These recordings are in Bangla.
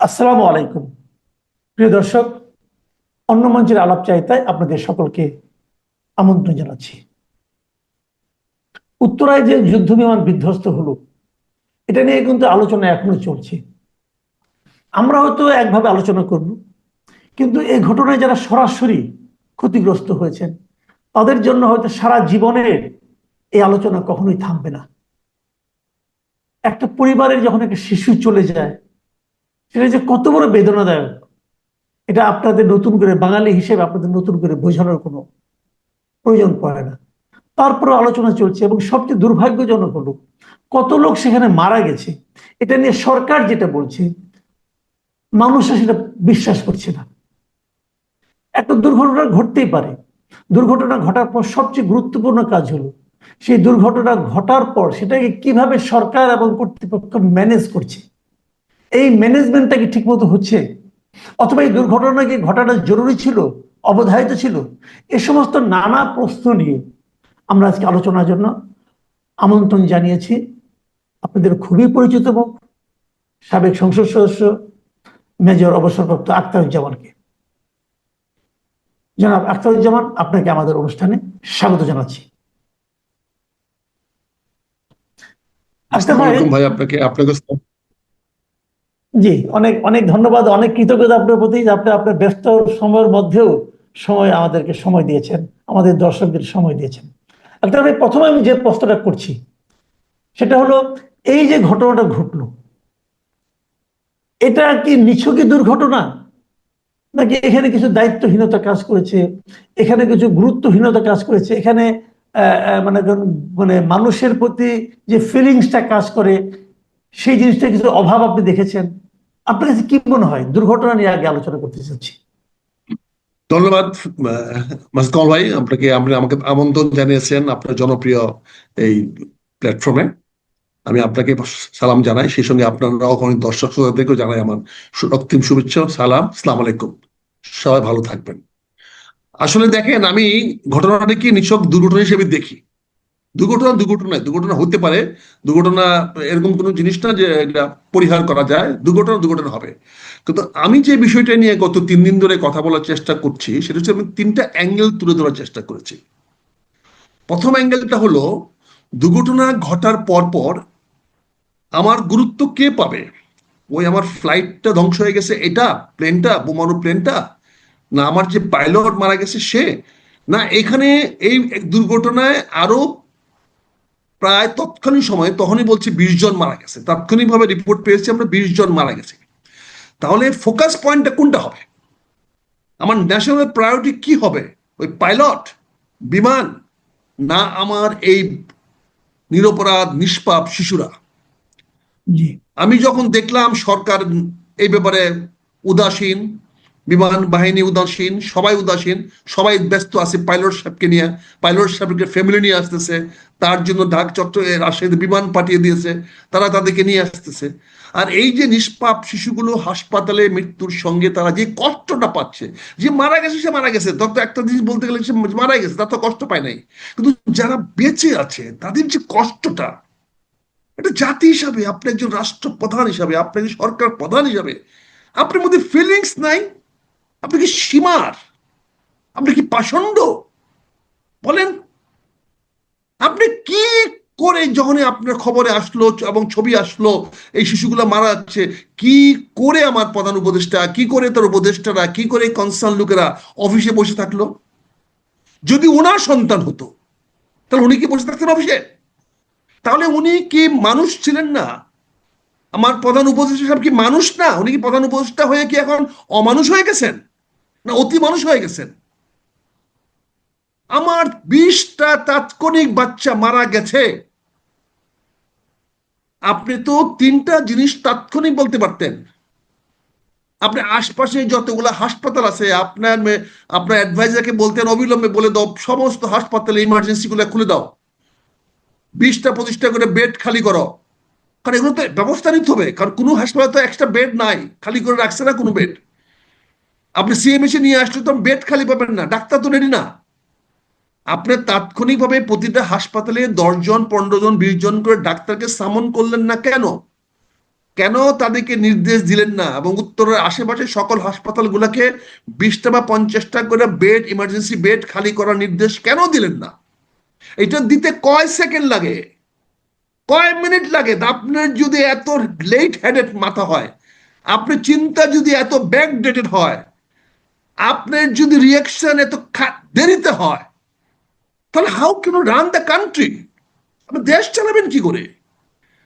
আসসালামু আলাইকুম। প্রিয় দর্শক, অন্য মঞ্চের আলাপ চাইতায় আপনাদের সকলকে আমন্ত্রণ জানাচ্ছি। উত্তরায় যে যুদ্ধ বিমান বিধ্বস্ত হলো, এটা নিয়ে কিন্তু আলোচনা এখনও চলছে। আমরা হয়তো একভাবে আলোচনা করব, কিন্তু এই ঘটনায় যারা সরাসরি ক্ষতিগ্রস্ত হয়েছেন, তাদের জন্য হয়তো সারা জীবনের এই আলোচনা কখনোই থামবে না। একটা পরিবারের যখন একটা শিশু চলে যায় সেটা যে কত বড় বেদনাদায়ক। এটা আপনাদের নতুন করে, বাঙালি হিসেবে আপনাদের নতুন করে বোঝানোর কোনো প্রয়োজন পড়ে না। তারপরে আলোচনা চলছে এবং সবচেয়ে দুর্ভাগ্যজনক হলো, কত লোক সেখানে মারা গেছে, এটা নিয়ে সরকার যেটা বলছে, মানুষরা সেটা বিশ্বাস করছে না। একটা দুর্ঘটনা ঘটতেই পারে। দুর্ঘটনা ঘটার পর সবচেয়ে গুরুত্বপূর্ণ কাজ হলো, সেই দুর্ঘটনা ঘটার পর সেটাকে কীভাবে সরকার এবং কর্তৃপক্ষ ম্যানেজ করছে এই ম্যানেজমেন্টটা কি ঠিকমতো হচ্ছে? অথবা এই দুর্ঘটনা কি ঘটানো জরুরি ছিল, অবধারিত ছিল? এ সমস্ত নানা প্রশ্ন নিয়ে আমরা আজকে আলোচনার জন্য আমন্ত্রণ জানিয়েছি। আপনাদের খুবই পরিচিত মুখ, সাবেক সংসদ সদস্য, মেজর অবসরপ্রাপ্ত আখতারুজ্জামানকে। জনাব আখতারুজ্জামান, আপনাকে আমাদের অনুষ্ঠানে স্বাগত জানাচ্ছি। আসতে ভাই, আপনাকে আপনাকে জি, অনেক অনেক ধন্যবাদ, অনেক কৃতজ্ঞতা আপনার প্রতি আপনি আপনার ব্যস্ত সময়ের মধ্যেও সময় আমাদেরকে সময় দিয়েছেন, আমাদের দর্শকদের সময় দিয়েছেন। একটা প্রথমে আমি যে প্রশ্নটা করছি, সেটা হলো, এই যে ঘটনাটা ঘটলো, এটা কি নিছকই দুর্ঘটনা? নাকি এখানে কিছু দায়িত্বহীনতা কাজ করেছে, এখানে কিছু গুরুত্বহীনতা কাজ করেছে, এখানে মানে মানে মানুষের প্রতি যে ফিলিংসটা কাজ করে সেই জিনিসটা কিছু অভাব আপনি দেখেছেন? আপনার কাছে কি মনে হয়? দুর্ঘটনা নিয়ে আগে আলোচনা করতে চাচ্ছি। ধন্যবাদ মাসকাল ভাই, আপনাকে, আপনি আমাকে আমন্ত্রণ জানিয়েছেন আপনার জনপ্রিয় এই প্ল্যাটফর্মে। আমি আপনাকে সালাম জানাই, সেই সঙ্গে আপনার অগণিত দর্শক শ্রোতাদেরকেও জানাই আমার রক্তিম শুভেচ্ছা। সালাম সালাম আলাইকুম। সবাই ভালো থাকবেন। আসলে দেখেন, আমি ঘটনাটাকে নিছক দুর্ঘটনা হিসেবে দেখি। দুর্ঘটনা দুর্ঘটনায় দুর্ঘটনা হতে পারে। দুর্ঘটনা এরকম কোনো জিনিস না যে এটা পরিহার করা যায়। দুর্ঘটনা দুর্ঘটনা হবে। কিন্তু আমি যে বিষয়টা নিয়ে গত তিন দিন ধরে কথা বলার চেষ্টা করছি, সেটা হচ্ছে আমি তিনটা অ্যাঙ্গেল তুলে ধরার চেষ্টা করেছি। প্রথম অ্যাঙ্গেলটা হলো, দুর্ঘটনা ঘটার পর পর আমার গুরুত্ব কে পাবে? ওই আমার ফ্লাইটটা ধ্বংস হয়ে গেছে এটা, প্লেনটা, বোমারু প্লেনটা? না, আমার যে পাইলট মারা গেছে সে? না, এখানে এই দুর্ঘটনায় আরও প্রায় তৎক্ষণিক সময়ে তখনই বলছে বিশ জন মারা গেছে। তাৎক্ষণিকভাবে রিপোর্ট পেয়েছি আমরা বিশ জন মারা গেছে। তাহলে ফোকাস পয়েন্টটা কোনটা হবে? আমার ন্যাশনাল প্রায়োরিটি কি হবে? ওই পাইলট বিমান? না আমার এই নিরপরাধ নিষ্পাপ শিশুরা? আমি যখন দেখলাম সরকার এই ব্যাপারে উদাসীন বিমান বাহিনী উদাসীন, সবাই উদাসীন, সবাই ব্যস্ত আছে পাইলট সাহেবকে নিয়ে। পাইলট সাহেবকে ফ্যামিলি নিয়ে আসতেছে। তার জন্য ঢাক চট্টগ্রামে রাজশাহীতে বিমান পাঠিয়ে দিয়েছে। তারা তাদেরকে নিয়ে আসতেছে। আর এই যে নিষ্পাপ শিশুগুলো হাসপাতালে মৃত্যুর সঙ্গে তারা যে কষ্টটা পাচ্ছে, যে মারা গেছে, সে মারা গেছে। তত একটা জিনিস বলতে গেলে সে মারা গেছে, তার তো কষ্ট পায় নাই। কিন্তু যারা বেঁচে আছে, তাদের যে কষ্টটা, এটা জাতি হিসাবে, আপনি একজন রাষ্ট্রপ্রধান হিসাবে, আপনি একজন সরকার প্রধান হিসাবে, আপনার মধ্যে ফিলিংস নাই। আপনি কি সীমার? আপনি কি পাষণ্ড? বলেন, আপনি কি করে যখন আপনার খবরে আসলো এবং ছবি আসলো, এই শিশুগুলো মারা যাচ্ছে, কি করে আমার প্রধান উপদেষ্টা, কি করে তার উপদেষ্টারা, কি করে কনসার্ন লোকেরা অফিসে বসে থাকল? যদি ওনার সন্তান হতো, তাহলে উনি কি বসে থাকতেন অফিসে? তাহলে উনি কি মানুষ ছিলেন না? আমার প্রধান উপদেষ্টা সাহেব কি মানুষ না? উনি কি প্রধান উপদেষ্টা হয়ে কি এখন অমানুষ হয়ে গেছেন? না, অতি মানুষ হয়ে গেছেন। আমার বিশটা তাৎক্ষণিক বাচ্চা মারা গেছে। আপনি তো তিনটা জিনিস তাৎক্ষণিক বলতে পারতেন। আপনি আশপাশে যতগুলো হাসপাতাল আছে, আপনার আপনার অ্যাডভাইজারকে বলতেন, অবিলম্বে বলে দাও, সমস্ত হাসপাতালে ইমার্জেন্সি গুলো খুলে দাও। বিশটা পঁচিশটা করে বেড খালি করো। কারণ এগুলো তো ব্যবস্থা নিতে হবে। কারণ কোনো হাসপাতালে তো এক্সট্রা বেড নাই। খালি করে রাখছে না কোনো বেড আপনি সিএমএসি নিয়ে আসলে তো বেড খালি পাবেন না, ডাক্তার তো রেডি না। আপনি তাৎক্ষণিকভাবে প্রতিটা হাসপাতালে দশজন পনেরো জন বিশ জন করে ডাক্তারকে সামন করলেন না কেন? কেন তাদেরকে নির্দেশ দিলেন না? এবং উত্তরের আশেপাশে সকল হাসপাতালগুলোকে বিশটা বা পঞ্চাশটা করে বেড ইমার্জেন্সি বেড খালি করার নির্দেশ কেন দিলেন না? এটা দিতে কয় সেকেন্ড লাগে? কয় মিনিট লাগে? আপনার যদি এত লেট হেডেড মাথা হয় আপনার চিন্তা যদি এত ব্যাক ডেটেড হয় আপনার যদি রিয়াকশন এত দেরিতে হয়, তাহলে how can run the country আপনি দেশ চালাবেন কি করে?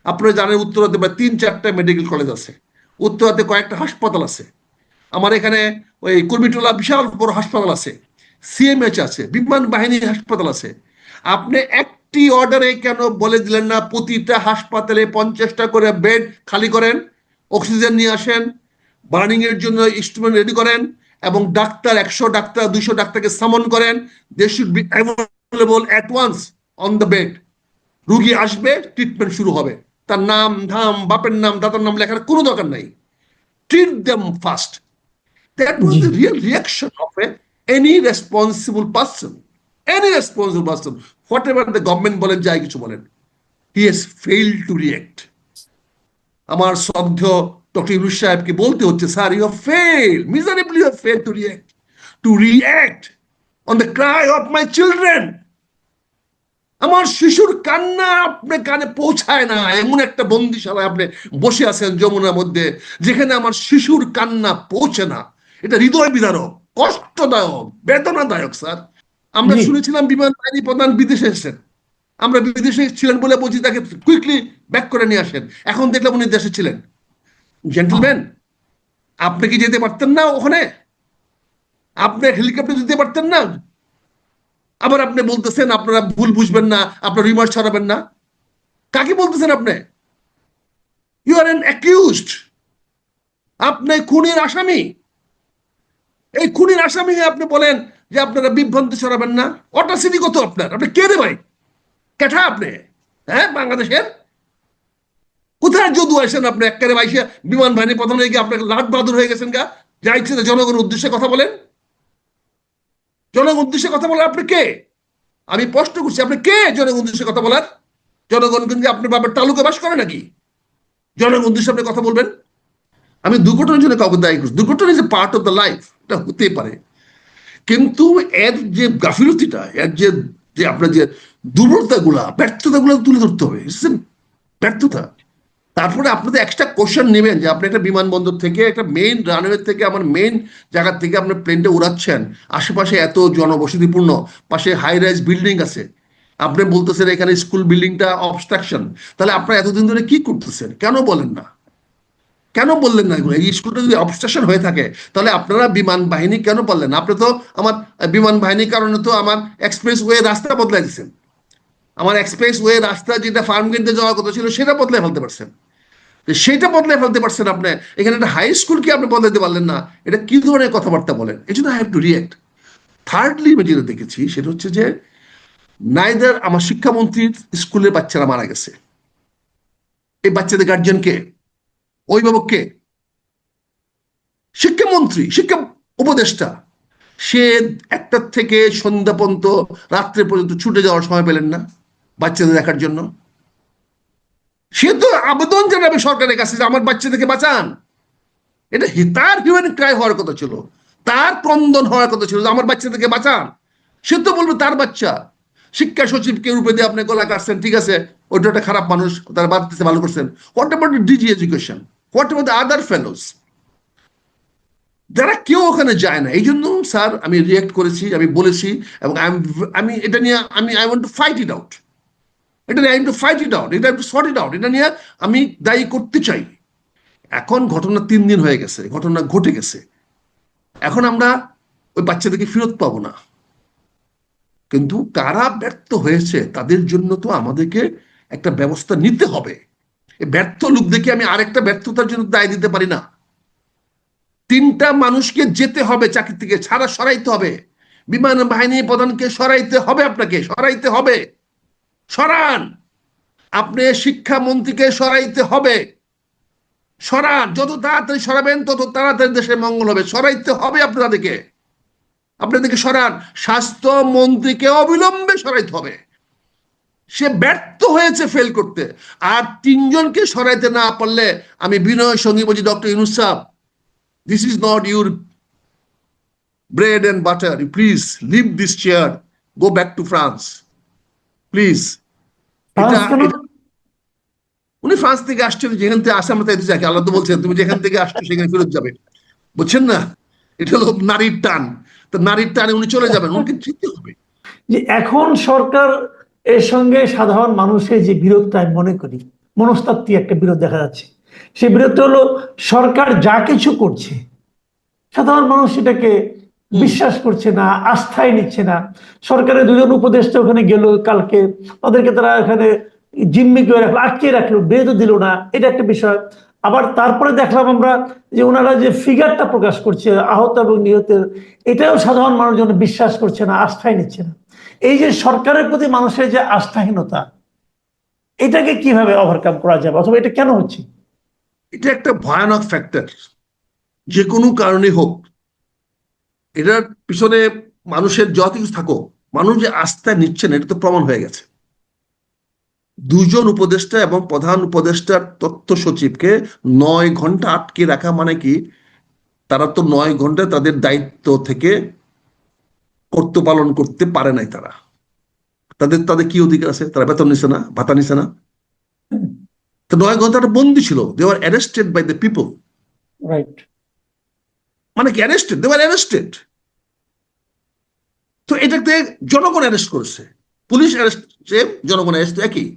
আপনারা জানেন উত্তরাতে বা তিন চারটা মেডিকেল কলেজ আছে। উত্তরাতে কয়েকটা হাসপাতাল আছে। আমার এখানে ওই কুর্মিটোলা বিশাল বড় হাসপাতাল আছে। সিএমএইচ আছে, বিমান বাহিনী হাসপাতাল আছে। আপনি একটি অর্ডারে কেন বলে দিলেন না, প্রতিটা হাসপাতালে পঞ্চাশটা করে বেড খালি করেন অক্সিজেন নিয়ে আসেন বার্নিং এর জন্য ইনস্ট্রুমেন্ট রেডি করেন এবং ডাক্তার একশো ডাক্তার, দুইশো ডাক্তারকে সামন করেন। They should be available at once on the bed রুগী আসবে ট্রিটমেন্ট শুরু হবে। তার নাম, ধাম, বাপের নাম, দাদার নাম লেখার কোনো দরকার নাই। Treat them first that was the real reaction of a any responsible person any responsible person whatever the government বলেন, যাই কিছু বলেন। He has fail to react আমার শ্রদ্ধ ডক্টর ইউনুস সাহেবকে বলতে হচ্ছে, sir you have fail miserably you fail to react to react on the cry of my children আমার শিশুর কান্না আপনি কানে পৌঁছায় না। এমন একটা বন্দিশালায় আপনি বসে আছেন যমুনার মধ্যে যেখানে আমার শিশুর কান্না পৌঁছে না। এটা হৃদয় বিদারক কষ্টদায়ক বেদনাদায়ক স্যার। আমরা শুনেছিলাম বিমান বাহিনী প্রধান বিদেশে এসেছেন। আমরা বিদেশে ছিলেন বলে বলছি তাকে কুইকলি ব্যাক করে নিয়ে আসেন। এখন দেখলাম উনি দেশে ছিলেন। জেন্টলম্যান আপনি কি যেতে পারতেন না ওখানে? আপনি হেলিকপ্টার দিতে পারতেন না? আবার আপনি বলতেছেন, আপনারা ভুল বুঝবেন না, আপনার রিমার্ক ছড়াবেন না। কাকে বলতেছেন আপনি? ইউ আর এন অ্যাকিউজড আপনি খুনের আসামি। এই খুনের আসামি আপনি বলেন যে আপনারা বিভ্রান্তি ছড়াবেন না। অটাসিটি কত আপনার? আপনি কে রে ভাই? কেঠা আপনি? হ্যাঁ বাংলাদেশের? কোথায় যদু আসেন আপনি? একবারে বাইশে বিমান বাহিনী প্রধান হয়ে গিয়ে আপনাকে লাট বাহাদুর হয়ে গেছেন গা? যা ইচ্ছে জনগণের উদ্দেশ্যে কথা বলেন। জনগণ উদ্দেশ্যে কথা বলার আপনি কে? আমি প্রশ্ন করছি, আপনি কে জনগণ উদ্দেশ্যে কথা বলার? জনগণ কিন্তু আপনার বাবার তালুকে বাস করে নাকি? জনগণ উদ্দেশ্যে আপনি কথা বলবেন? আমি দুর্ঘটনার জন্য কাউকে দায়ী করছি। দুর্ঘটনা is a part of the life এটা হতে পারে। কিন্তু এর যে গাফিলতিটা, এর যে যে আপনার যে দুর্বলতাগুলা, ব্যর্থতাগুলো তুলে ধরতে হবে। ব্যর্থতা। তারপরে আপনাদের এক্সট্রা কোশ্চেন নেবেন যে আপনি একটা বিমানবন্দর থেকে, একটা মেইন রানওয়ে থেকে, আমার মেইন জায়গা থেকে আপনি প্লেনটা উড়াচ্ছেন। আশেপাশে এত জনবসতিপূর্ণ, পাশে হাই রাইজ বিল্ডিং আছে। আপনি বলতেছেন এখানে স্কুল বিল্ডিংটা অবস্ট্রাকশন তাহলে আপনারা এতদিন ধরে কি করতেছেন? কেন বলেন না? কেন বললেন না এগুলো? এই স্কুলটা যদি অবস্ট্রাকশন হয়ে থাকে, তাহলে আপনারা বিমান বাহিনী কেন বললেন আপনি তো আমার বিমান বাহিনীর কারণে তো আমার এক্সপ্রেস ওয়ে রাস্তা বদলাই দিচ্ছেন আমার এক্সপ্রেস ওয়ে রাস্তা যেটা ফার্ম গেটে যাওয়ার কথা ছিল, সেটা বদলে ফেলতে পারছেন। সেটা বদলে ফেলতে পারছেন আপনি। এখানে একটা হাই স্কুল কি আপনি বদলাতে পারলেন না? এটা কি ধরনের কথাবার্তা বলেন? এই জন্য I have to react thirdly আমি যেটা দেখেছি, সেটা হচ্ছে যে নাইদার আমার শিক্ষামন্ত্রীর স্কুলের বাচ্চারা মারা গেছে। এই বাচ্চাদের গার্জিয়ান কে? অভিভাবক কে? শিক্ষামন্ত্রী, শিক্ষা উপদেষ্টা। সে একটার থেকে সন্ধ্যা পর্যন্ত, রাত্রে পর্যন্ত ছুটে যাওয়ার সময় পেলেন না। বাচ্চাদের দেখার জন্য। সে তো আবেদন জানাবে সরকারের কাছে যে আমার বাচ্চাদেরকে বাঁচান। এটা তার হিউম্যান ক্রাই হওয়ার কথা ছিল। তার ক্রন্দন হওয়ার কথা ছিল যে আমার বাচ্চাদেরকে বাঁচান। সে তো বলবে তার বাচ্চা। শিক্ষা সচিবকে রূপে দিয়ে আপনি গলা কাটছেন, ঠিক আছে? ওইটা একটা খারাপ মানুষ, তার বাড়িতে ভালো করছেন। What about DG education what about other fellows যারা কেউ ওখানে যায় না। এই জন্য স্যার আমি রিয়েক্ট করেছি, আমি বলেছি, এবং আমি এটা নিয়ে আমি I want to fight it out এটা I to fight it out এটা টু সর্ট ইট আউট এটা নিয়ে আমি দায়ী করতে চাই। এখন ঘটনা তিন দিন হয়ে গেছে, ঘটনা ঘটে গেছে। এখন আমরা ওই বাচ্চাদেরকে ফেরত পাবো না। কিন্তু কারা ব্যর্থ হয়েছে, তাদের জন্য তো আমাদেরকে একটা ব্যবস্থা নিতে হবে। ব্যর্থ লোক দেখে আমি আরেকটা ব্যর্থতার জন্য দায় দিতে পারি না। তিনটা মানুষকে যেতে হবে চাকরি থেকে, ছাড়া সরাইতে হবে। বিমান বাহিনী প্রধানকে সরাইতে হবে আপনাকে, সরাইতে হবে। সরান। আপনি শিক্ষামন্ত্রীকে সরাইতে হবে। সরান। যত তাড়াতাড়ি সরাবেন, তত তাড়াতাড়ি দেশের মঙ্গল হবে। সরাইতে হবে আপনাদেরকে। আপনাদেরকে সরান। স্বাস্থ্য মন্ত্রীকে অবিলম্বে সরাইতে হবে। সে ব্যর্থ হয়েছে ফেল করতে। আর তিনজনকে সরাইতে না পারলে আমি বিনয় সঙ্গী বলছি doctor Yunus Shah this is not your bread and butter please leave this chair go back to France please? উনি ফ্রান্স থেকে আসছেন যেখান থেকে আসে আমরা তাই যাকে। আল্লাহ তো বলছেন তুমি যেখান থেকে আসছো সেখানে ফেরত যাবে। বুঝছেন না? এটা হলো নারীর টান। তো নারীর টানে উনি চলে যাবেন উনকে যেতে হবে। যে এখন সরকার এর সঙ্গে সাধারণ মানুষের যে বিরোধটা আমি মনে করি মনস্তাত্ত্বিক একটা বিরোধ দেখা যাচ্ছে। সেই বিরোধটা হলো সরকার যা কিছু করছে সাধারণ মানুষ সেটাকে বিশ্বাস করছে না আস্থায় নিচ্ছে না। সরকারের দুজন উপদেষ্টা ওখানে গেল কালকে তাদেরকে তারা এখানে জিম্মি করে রাখল আটকে রাখল বেরোতে দিল না এটা একটা বিষয়। আবার তারপরে দেখলাম আমরা যে ওনারা যে ফিগারটা প্রকাশ করছে আহত এবং নিহতের এটাও সাধারণ মানুষজন বিশ্বাস করছে না আস্থায় নিচ্ছে না। এই যে সরকারের প্রতি মানুষের যে আস্থাহীনতা এটাকে কীভাবে ওভারকাম করা যাবে অথবা এটা কেন হচ্ছে? এটা একটা ভয়ানক ফ্যাক্টর যে কোনো কারণে হোক এটার পিছনে মানুষের যত কিছু থাকো মানুষ যে আস্থা নিচ্ছে না এটা তো প্রমাণ হয়ে গেছে। দুজন উপদেষ্টা এবং প্রধান উপদেষ্টার তথ্য সচিবকে নয় ঘণ্টা আটকে রাখা মানে কি? তারা তো নয় ঘণ্টা তাদের দায়িত্ব থেকে কর্তব্য পালন করতে পারে নাই তারা। তাদের তাদের কি অধিকার আছে? তারা বেতন নিছে না, ভাতা নিছে না? তো নয় ঘন্টাটা বন্দি ছিল। They are arrested by the people right মানে কি অ্যারেস্টেড দে অ্যারেস্টেড তো এটাতে জনগণ অ্যারেস্ট করেছে। পুলিশ অ্যারেস্ট জনগণ অ্যারেস্ট একই।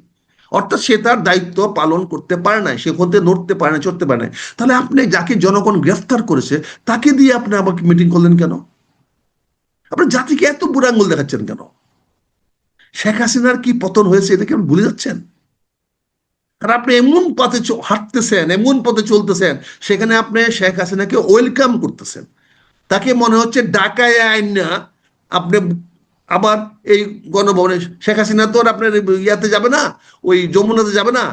অর্থাৎ সে তার দায়িত্ব পালন করতে পারে না সে হতে নড়তে পারে না চড়তে পারে না তাহলে আপনি যাকে জনগণ গ্রেফতার করেছে, তাকে দিয়ে আপনি আমাকে মিটিং করলেন কেন? আপনার জাতিকে এত বুড়ো আঙ্গুল দেখাচ্ছেন কেন? শেখ হাসিনার কি পতন হয়েছে এটাকে আপনি ভুলে যাচ্ছেন? আর আপনি এমন পথে হাঁটতেছেন, এমন পথে চলতেছেন, সেখানে আপনি শেখ হাসিনাকে ওয়েলকাম করতেছেন। তাকে মনে হচ্ছে ডাকায় আইন না, আপনি আবার এই গণভবনে শেখ হাসিনা তো আর আপনার ইয়াতে যাবে না, ওই যমুনাতে যাবে না।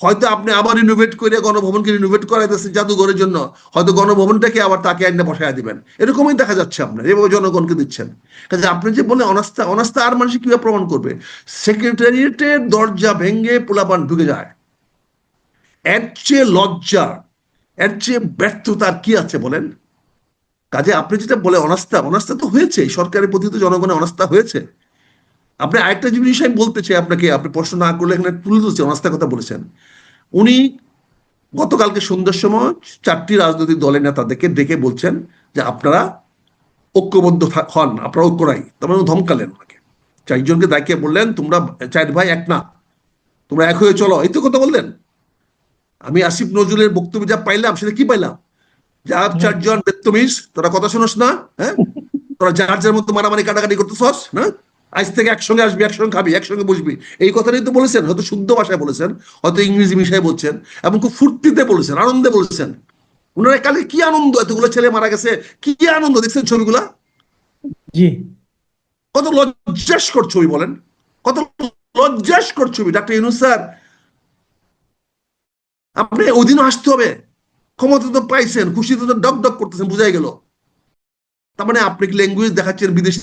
হয়তো আপনি আবার রিনোভেট করে গণভবনকে রিনোভেট করাইতেছেন জাদুঘরের জন্য, হয়তো গণভবনটাকে আবার তাকে আইনে বসায় দিবেন। এরকমই দেখা যাচ্ছে আপনার, এভাবে জনগণকে দিচ্ছেন। কাজে আপনি যে বলে অনাস্থা অনাস্থা আর মানুষ কীভাবে প্রমাণ করবে? সেক্রেটারিয়েটের দরজা ভেঙে পোলাপান ঢুকে যায়। এর চেয়ে লজ্জা, এর চেয়ে ব্যর্থতা কি আছে বলেন? কাজে আপনি যেটা বলে অনাস্থা অনাস্থা তো হয়েছে, সরকারের প্রতি তো জনগণের অনাস্থা হয়েছে। আপনি আরেকটা জিনিস আমি বলতে চাই আপনাকে, আপনি প্রশ্ন না করলে এখানে তুলে ধরছি অনাস্থার কথা বলেছেন। উনি গতকালকে সন্ধ্যার সময় চারটি রাজনৈতিক দলের নেতাদেরকে ডেকে বলছেন যে আপনারা ঐক্যবদ্ধ হন, আপনারা ঐক্য নাই, তার মানে ধমকালেন ওনাকে। চারজনকে ডাকিয়ে বললেন, তোমরা চার ভাই, এক না, তোমরা এক হয়ে চলো, এই তো কথা বললেন। আমি আসিফ নজরুলের বক্তব্য যা পাইলাম সেটা কি পাইলাম? যা চারজন বেত্তমিস তোরা কথা শোনস না হ্যাঁ? তোরা যার যার মতো মারামারি কাটাকাটি করতেছস না? আজ থেকে একসঙ্গে আসবি একসঙ্গে খাবি একসঙ্গে বসবি। এই কথাটাই তো বলেছেন হয়তো শুদ্ধ ভাষায় বলেছেন হয়তো ইংরেজি মিশায় বলছেন এবং খুব ফুর্তিতে বলেছেন আনন্দে বলেছেন। ওনারা কালে কি আনন্দ এতগুলো ছেলে মারা গেছে কি আনন্দ দেখছেন ছবিগুলা? জি। কত লজ্জাস্কর ছবি বলেন কত লজ্জাস্কর ছবি। ডাক্তার ইউনুস স্যার আপনি ওদিনও আসতে হবে। ক্ষমতা তো পাইছেন খুশিতে তো ডক ডক করতেছেন, বুঝাই গেল। তার মানে আপনি কি ল্যাঙ্গুয়েজ দেখাচ্ছেন বিদেশি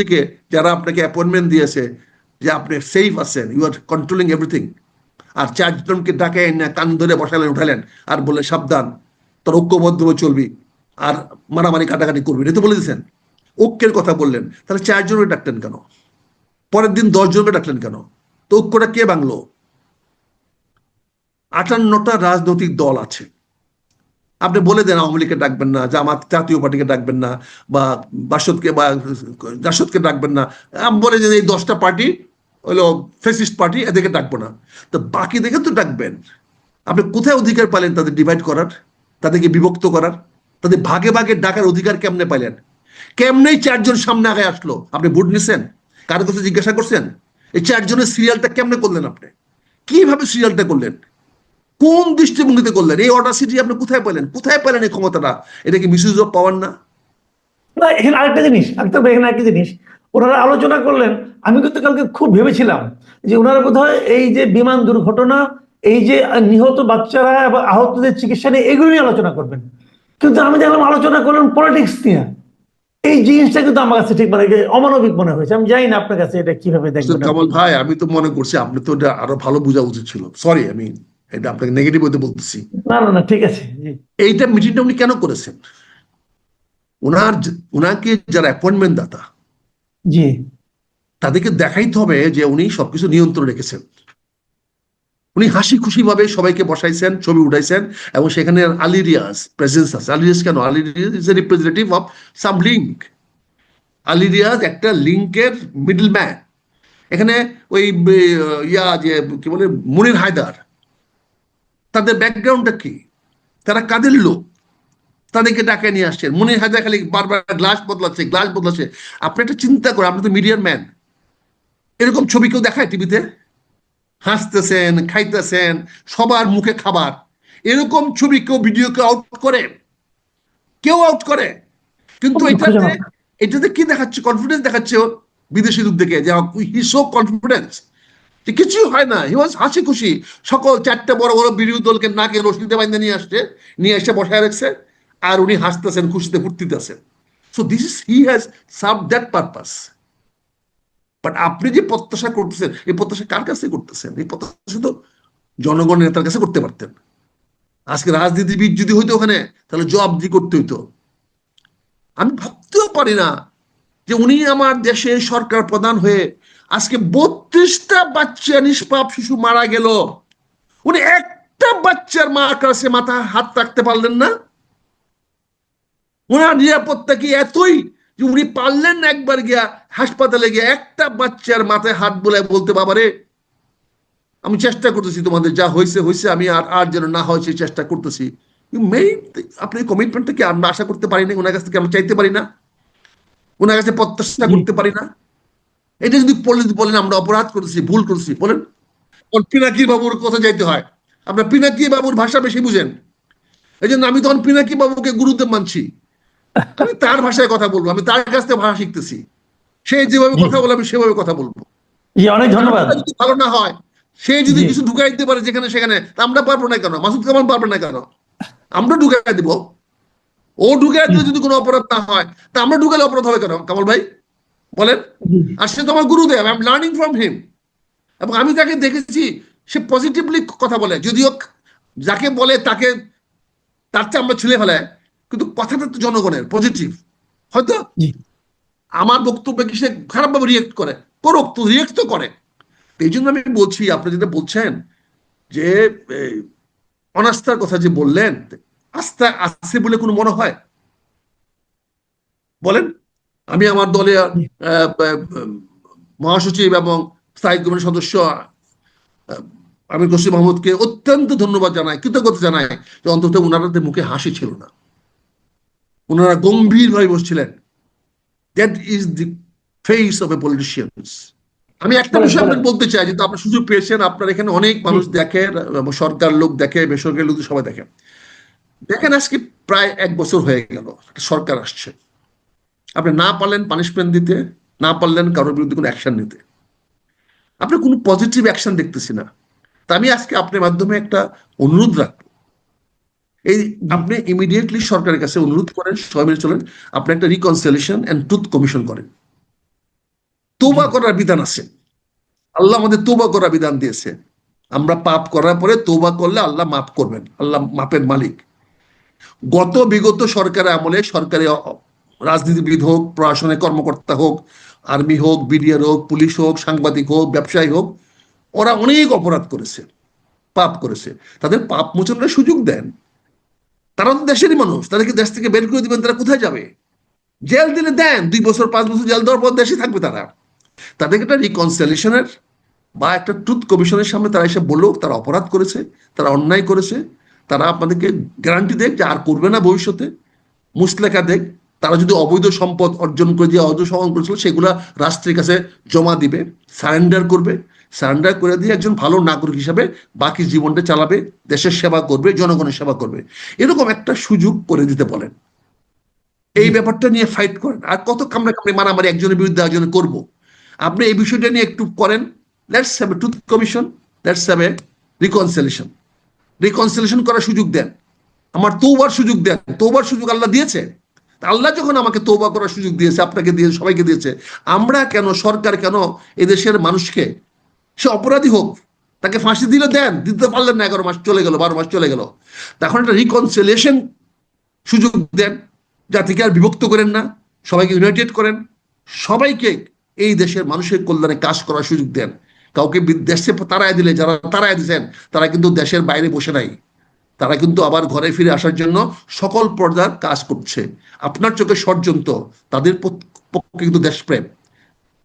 থেকে যারা আপনাকে অ্যাপয়েন্টমেন্ট দিয়েছে, যে আপনি সেফ আছেন ইউ আর কন্ট্রোলিং এভরিথিং আর চারজনকে ডাকে না কান ধরে বসালেন, উঠালেন, আর বলে সাবধান, তোর ঐক্যবদ্ধভাবে চলবি, আর মারামারি কাটাকাটি করবি। এটা তো বলে দিয়েছেন। ঐক্যের কথা বললেন। তাহলে চারজনকে ডাকলেন কেন? পরের দিন দশজনকে ডাকলেন কেন? তো ঐক্যটা কে বাংলো আটান্নটা রাজনৈতিক দল আছে। আপনি বলে দেন আওয়ামী লীগকে ডাকবেন না, জামাত জাতীয় পার্টিকে ডাকবেন না, বা বাসদকে বা জাসদকে ডাকবেন না। আম বলে যে এই দশটা পার্টি, হলো ফেসিস্ট পার্টি, এদেরকে ডাকবো না। তো বাকি দেখে তো ডাকবেন। আপনি কোথায় অধিকার পালেন তাদের ডিভাইড করার? তাদেরকে বিভক্ত করার? তাদের ভাগে ভাগে ডাকার অধিকার কেমনে পাইলেন? কেমনেই চারজন সামনে আগে আসলো? আপনি ভোট নিছেন? কারও কাছে জিজ্ঞাসা করছেন? এই চারজনের সিরিয়ালটা কেমনে করলেন আপনি? কীভাবে সিরিয়ালটা করলেন? কোন দৃষ্টিভঙ্গিতে করলেন? এই অডাসিটি আপনি কোথায় পেলেন? কোথায় পেলেন এই ক্ষমতাটা? এটা কি মিসইউজ অফ পাওয়ার না? না এখানে আরেকটা জিনিস আরেকটা এখানে একটা জিনিস। ওনারা আলোচনা করলেন আমি কিন্তু কালকে খুব ভেবেছিলাম যে ওনারা বোধহয় এই যে বিমান দুর্ঘটনা এই যে নিহত বাচ্চারা এবং আহতদের চিকিৎসা নিয়ে এগুলো নিয়ে আলোচনা করবেন। কিন্তু আমি দেখলাম আলোচনা করলেন পলিটিক্স নিয়ে। এই জিনিসটা কিন্তু আমার কাছে ঠিক মানে অমানবিক মনে হয়েছে। আমি জানি না আপনার কাছে এটা কীভাবে দেখবেন আপনি। কামাল ভাই আমি তো মনে করছি আপনি তো এটা আরও ভালো বোঝা উচিত ছিল। সরি আমি এটা আপনাকে নেগেটিভ হতে বলতেছি। না না না ঠিক আছে এইটা মিটিংটা উনি কেন করেছেন? ওনার ওনাকে যারা অ্যাপয়েন্টমেন্ট দাতা জি। তাদেরকে দেখাইতে হবে যে উনি সবকিছু নিয়ন্ত্রণ রেখেছেন। উনি হাসি খুশি ভাবে সবাইকে বসাইছেন ছবি উঠাইছেন এবং সেখানে আলিরিয়াস প্রেজেন্স আছে। আলিরিয়াস কেন? আলিরিয়াস is a representative of some link আলিরিয়াস একটা লিঙ্কের মিডল ম্যান এখানে ওই ইয়া যে কি বলে মুনির হায়দার তাদের ব্যাকগ্রাউন্ডটা কি? তারা কাদের লোক? তাদেরকে ডাকে নিয়ে আসছেন। মুনির হায়দার খালি বারবার গ্লাস বদলাচ্ছে গ্লাস বদলাচ্ছে। আপনি একটা চিন্তা করেন আপনি তো মিডিয়ার ম্যান এরকম ছবি কেউ দেখায় টিভিতে? হাসতেছেন খাইতেছেন সবার মুখে খাবার। এরকম ছবি কেউ ভিডিও কেউ আউট করে? কেউ আউট করে? কিন্তু এটাতে এটাতে কি দেখাচ্ছে? কনফিডেন্স দেখাচ্ছে বিদেশি দূর থেকে যে হি সো কনফিডেন্স যে কিছুই হয় না। হি ওয়াজ হাসি খুশি। সকল চারটে বড় বড় বিরোধী দলকে নাকে রশিদে বাইন্দা নিয়ে আসছে। নিয়ে এসে বসায় রাখছে। আর উনি হাসতেছেন, খুশিতে ফুর্তিতে আছেন so this is he has serve that purpose but আপনি যে প্রত্যাশা করতেছেন, এই প্রত্যাশা কার কাছে করতেছেন? এই প্রত্যাশা তো জনগণের নেতার কাছে করতে পারতেন। আজকে রাজনীতিবিদ যদি হইতো ওখানে, তাহলে জবাবদি করতে হইতো। আমি ভাবতেও পারি না যে উনি আমার দেশের সরকার প্রধান হয়ে আজকে বত্রিশটা বাচ্চা নিষ্পাপ শিশু মারা গেল। উনি একটা বাচ্চার মার কাছে মাথা হাত রাখতে পারলেন না। ওনার নিরাপত্তা কি এতই যে উনি পারলেন না একবার গিয়া হাসপাতালে গিয়ে একটা বাচ্চার মাথায় হাত বলে বলতে বাবারে আমি চেষ্টা করতেছি তোমাদের যা হয়েছে হয়েছে আমি আর আর যেন না হয় সেই চেষ্টা করতেছি। মেইন আপনি কমিটমেন্টটা কি? আমরা আশা করতে পারি না ওনার কাছ থেকে আমরা চাইতে পারি না। ওনার কাছে প্রত্যাশা করতে পারি না। এটা যদি বলেন বলেন আমরা অপরাধ করেছি ভুল করেছি বলেন। পিনাকি বাবুর কথা যাইতে হয়। আমরা পিনাকি বাবুর ভাষা বেশি বুঝেন। এই জন্য আমি তখন পিনাকি বাবুকে গুরুদেব মানছি। আমি তার ভাষায় কথা বলব আমি তার কাছ থেকে ভাষা শিখতেছি। সে যেভাবে কথা বলে আমি সেভাবে কথা বলব। অনেক ধন্যবাদ। যদি ভালো না হয় সে যদি কিছু ঢুকাই দিতে পারে যেখানে সেখানে আমরা পারব না কেন? মাসুদ কামাল পারবে না কেন? আমরা ঢুকাই দিব। ও ঢুকাই দিলে যদি কোনো অপরাধ না হয় তা আমরা ঢুকালে অপরাধ হবে কেন কামাল ভাই? বলেন? আর সে তো আমার গুরুদেব I am learning from him এবং আমি তাকে দেখেছি সে পজিটিভলি কথা বলে। যদিও যাকে বলে তাকে তার চেয়ে আমরা ছেলে ফেলায় কিন্তু কথাটা তো জনগণের পজিটিভ হয়তো আমার বক্তব্যে কি সে খারাপভাবে রিয়েক্ট করে? করুক তো রিয়েক্ট তো করে। এই জন্য আমি বলছি আপনি যেটা বলছেন যে অনাস্থার কথা যে বললেন আস্থা আছে বলে কোনো মনে হয়? বলেন। আমি আমার দলে আহ, আহ, মহাসচিব এবং স্থায়ী কমিটির সদস্য আমির কসিম মাহমুদকে অত্যন্ত ধন্যবাদ জানাই কৃতজ্ঞতা জানাই যে অন্তত ওনাদের মুখে হাসি ছিল না। ওনারা গম্ভীর ভাবে বসছিলেন। That is the face of a politicians আমি একটা বিষয়। আপনাকে বলতে চাই যে আপনার সুযোগ পেয়েছেন আপনার এখানে অনেক মানুষ দেখে সরকার লোক দেখে বেসরকারি লোক সবাই দেখে। দেখেন আজকে প্রায় এক বছর হয়ে গেল সরকার আসছে। আপনি না পারলেন পানিশমেন্ট দিতে, না পারলেন কারোর বিরুদ্ধে কোনো অ্যাকশন নিতে। আপনি কোনো পজিটিভ অ্যাকশন দেখতেছি না। তা আমি আজকে আপনার মাধ্যমে একটা অনুরোধ রাখব। এই আপনি ইমিডিয়েটলি সরকারের কাছে অনুরোধ করেন, সবাই মিলে চলেন, আপনি একটা রিকনসিলেশন অ্যান্ড ট্রুথ কমিশন করেন। তোবা করার বিধান আছে। আল্লাহ আমাদের তোবা করার বিধান দিয়েছে। আমরা পাপ করার পরে তোবা করলে আল্লাহ মাফ করবেন। আল্লাহ মাপের মালিক। গত বিগত সরকারের আমলে সরকারি রাজনীতিবিদ হোক, প্রশাসনের কর্মকর্তা হোক, আর্মি হোক, বিডিআর হোক, পুলিশ হোক, সাংবাদিক হোক, ব্যবসায়ী হোক, ওরা অনেক অপরাধ করেছে, পাপ করেছে। তাদের পাপ মোচনের সুযোগ দেন। তারা তো দেশেরই মানুষ, তাদেরকে দেশ থেকে বের করে দিবেন, তারা কোথায় যাবে? জেল দিলে দেন, দুই বছর, পাঁচ বছর জেল দেওয়ার পর দেশে থাকবে তারা। তাদেরকে একটা রিকনসিলেশনের বা একটা ট্রুথ কমিশনের সামনে তারা এসে বলুক, তারা অপরাধ করেছে, তারা অন্যায় করেছে, তারা আপনাদেরকে গ্যারান্টি দেখ যে আর করবে না ভবিষ্যতে। মুসলেখা দেখ তারা যদি অবৈধ সম্পদ অর্জন করে দিয়ে অবৈধ সম্পদ করেছিল, সেগুলা রাষ্ট্রের কাছে জমা দিবে, সারেন্ডার করবে, সারেন্ডার করে দিয়ে একজন ভালো নাগরিক হিসাবে বাকি জীবনটা চালাবে, দেশের সেবা করবে, জনগণের সেবা করবে। এরকম একটা সুযোগ করে দিতে বলেন। এই ব্যাপারটা নিয়ে ফাইট করেন। আর কত কামড়ে কামড়ে মারামারি একজনের বিরুদ্ধে একজনের করব। আপনি এই বিষয়টা নিয়ে একটু করেন। Let's have a tooth commission let's have a reconciliation reconciliation করার সুযোগ দেন। আমার তৌবার সুযোগ দেন। তৌবার সুযোগ আল্লাহ দিয়েছে। আল্লাহ যখন আমাকে তৌবা করার সুযোগ দিয়েছে, আপনাকে দিয়েছে সবাইকে দিয়েছে, আমরা কেন, সরকার কেন এদেশের মানুষকে, সে অপরাধী হোক, তাকে ফাঁসি দিলে দেন, দিতে পারলেন না, এগারো মাস চলে গেল, বারো মাস চলে গেল। তখন একটা রিকনসিলিয়েশন সুযোগ দেন, জাতিকে আর বিভক্ত করেন না, সবাইকে ইউনাইটেড করেন, সবাইকে এই দেশের মানুষের কল্যাণে কাজ করার সুযোগ দেন। কাউকে দেশে তারায় দিলে, যারা তারায় দিচ্ছেন তারা কিন্তু দেশের বাইরে বসে নাই। তারা কিন্তু আবার ঘরে ফিরে আসার জন্য সকল পর্দার কাজ করছে। আপনার চোখে ষড়যন্ত্র, তাদের পক্ষে কিন্তু দেশপ্রেম,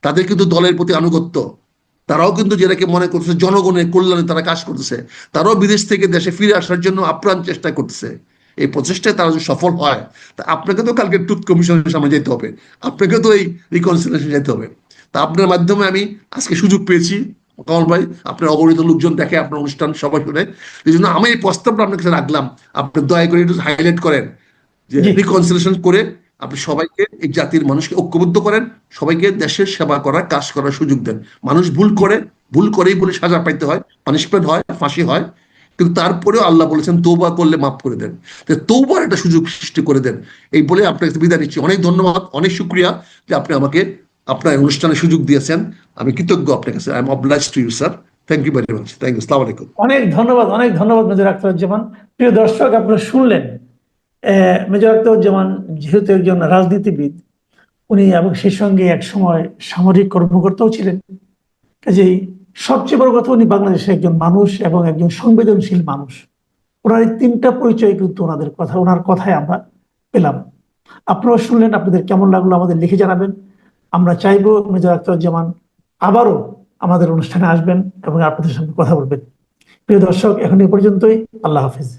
তাদের কিন্তু দলের প্রতি আনুগত্য, তারাও কিন্তু যেটাকে মনে করছে জনগণের কল্যাণে তারা কাজ করতেছে, তারাও বিদেশ থেকে দেশে ফিরে আসার জন্য আপ্রাণ চেষ্টা করতেছে। এই প্রচেষ্টায় তারা যদি সফল হয়, তা আপনাকে তো কালকে টুথ কমিশনের সামনে যেতে হবে, আপনাকে তো এই রিকনসিলেশন যেতে হবে। তা আপনার মাধ্যমে আমি আজকে সুযোগ পেয়েছি। কমল ভাই আপনার অগণিত লোকজন দেখে আপনার অনুষ্ঠান সবাই শুনে। এই জন্য আমি এই প্রস্তাবটা আপনার কাছে রাখলাম। আপনি দয়া করে একটু হাইলাইট করেন যে রিকনসিলেশন করে আপনি সবাইকে এই জাতির মানুষকে ঐক্যবদ্ধ করেন সবাইকে দেশের সেবা করার কাজ করার সুযোগ দেন। মানুষ ভুল করে ভুল করেই বলে সাজা পাইতে হয় পানিশমেন্ট হয় ফাঁসি হয়। কিন্তু তারপরেও আল্লাহ বলেছেন তৌবা করলে মাফ করে দেন। তো তৌবার একটা সুযোগ সৃষ্টি করে দেন। এই বলে আপনাকে বিদায় নিচ্ছি। অনেক ধন্যবাদ অনেক শুক্রিয়া যে আপনি আমাকে আপনার অনুষ্ঠানে সুযোগ দিয়েছেন। আমি কৃতজ্ঞ আপনার কাছে। I am oblige to you sir thank you very much thank you আসসালামু আলাইকুম অনেক ধন্যবাদ অনেক ধন্যবাদ মেজর আখতারুজ্জামান। প্রিয় দর্শক, আপনারা শুনলেন মেজর আখতারুজ্জামান যেহেতু একজন রাজনীতিবিদ, উনি এবং সেই সঙ্গে এক সময় সামরিক কর্মকর্তাও ছিলেন। কাজেই সবচেয়ে বড় কথা, উনি বাংলাদেশের একজন মানুষ এবং একজন সংবেদনশীল মানুষ। ওনার এই তিনটা পরিচয় কিন্তু ওনাদের কথা, ওনার কথায় আমরা পেলাম। আপনারা শুনলেন, আপনাদের কেমন লাগল আমাদের লিখে জানাবেন। আমরা চাইব মেজর আখতারুজ্জামান আবারও আমাদের অনুষ্ঠানে আসবেন এবং আপনাদের সঙ্গে কথা বলবেন। প্রিয় দর্শক, এখন এ পর্যন্তই। আল্লাহ হাফিজ।